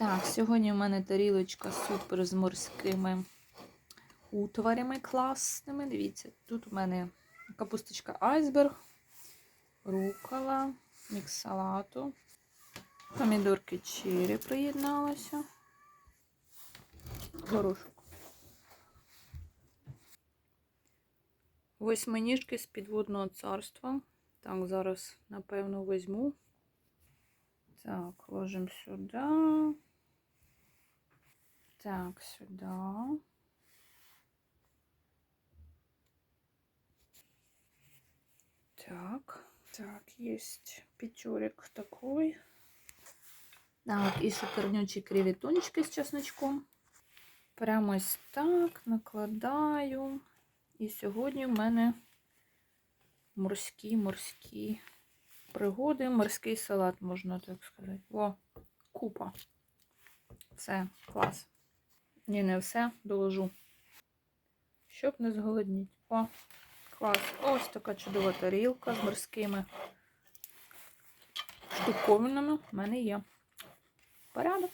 Так, сьогодні в мене тарілочка супер з морськими утварями класними. Дивіться, тут у мене капусточка айсберг, рукола, мікс салату, помідорки чирі приєдналися, горошок. Восьминіжки з підводного царства. Так, зараз, напевно, візьму. Так, ложим сюди. Так, сюди. Так, так, есть пятерик такой. Так, і шикарнючі креветонечки з чесночком. Прямо ось так накладаю. І сьогодні в мене морські морські пригоди, морський салат, можна так сказати. О, купа. Все, клас. Ні, не все, доложу. Щоб не зголодніть. О, клас. Ось така чудова тарілка з морськими штуковинами в мене є. Порядок.